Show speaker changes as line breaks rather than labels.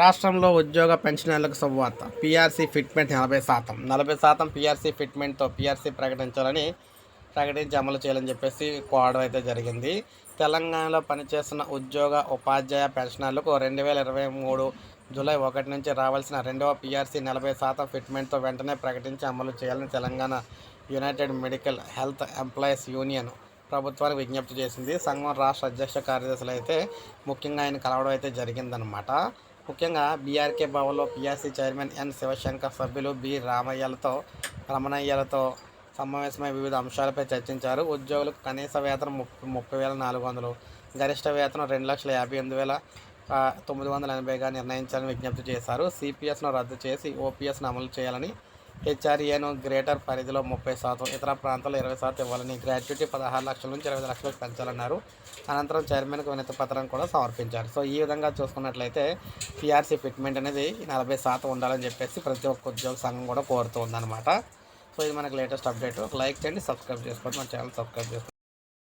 రాష్ట్రంలో ఉద్యోగ పెన్షనర్లకు శుభవార్త పీఆర్సీ ఫిట్మెంట్ నలభై శాతం. నలభై శాతం పీఆర్సీ ఫిట్మెంట్తో పీఆర్సీ ప్రకటించాలని ప్రకటించి అమలు చేయాలని చెప్పేసి కోవడం అయితే జరిగింది. తెలంగాణలో పనిచేస్తున్న ఉద్యోగ ఉపాధ్యాయ పెన్షనర్లకు రెండు వేల ఇరవై మూడు జూలై ఒకటి నుంచి రావాల్సిన రెండవ పీఆర్సీ నలభై శాతం ఫిట్మెంట్తో వెంటనే ప్రకటించి అమలు చేయాలని Telangana united medical health employees union ప్రభుత్వానికి విజ్ఞప్తి చేసింది. సంఘం రాష్ట్ర అధ్యక్ష కార్యదర్శులు అయితే ముఖ్యంగా ఆయన కలవడం అయితే జరిగిందనమాట ముఖ్యంగా బీఆర్కే భవన్లో పిఆర్సీ చైర్మన్ ఎన్ శివశంకర్ సభ్యులు బి రామయ్యలతో రమణయ్యలతో సమావేశమై వివిధ అంశాలపై చర్చించారు. ఉద్యోగులకు కనీస వేతనం ముప్పై ముప్పై వేల నాలుగు వందలు గరిష్ట వేతనం రెండు లక్షల యాభై ఎనిమిది వేల తొమ్మిది వందల ఎనభైగా నిర్ణయించాలని విజ్ఞప్తి చేశారు. సిపిఎస్ను రద్దు చేసి ఓపీఎస్ను అమలు చేయాలని హెచ్ఆర్ఏను గ్రేటర్ పరిధిలో ముప్పై శాతం ఇతర ప్రాంతాల్లో ఇరవై శాతం ఇవ్వాలని గ్రాడ్యుటీ పదహారు లక్షల నుంచి ఇరవై లక్షలకు పెంచాలన్నారు. అనంతరం చైర్మన్కు వినతి పత్రం కూడా సమర్పించారు. సో ఈ విధంగా చూసుకున్నట్లయితే పిఆర్సీ ఫిట్మెంట్ అనేది నలభై శాతం ఉండాలని చెప్పేసి ప్రతి ఒక్క ఉద్యోగ సంఘం కూడా కోరుతూ ఉందన్నమాట. సో ఇది మనకి లేటెస్ట్ అప్డేట్. లైక్ చేయండి సబ్స్క్రైబ్ చేసుకోండి మన ఛానల్ సబ్స్క్రైబ్ చేసుకోండి.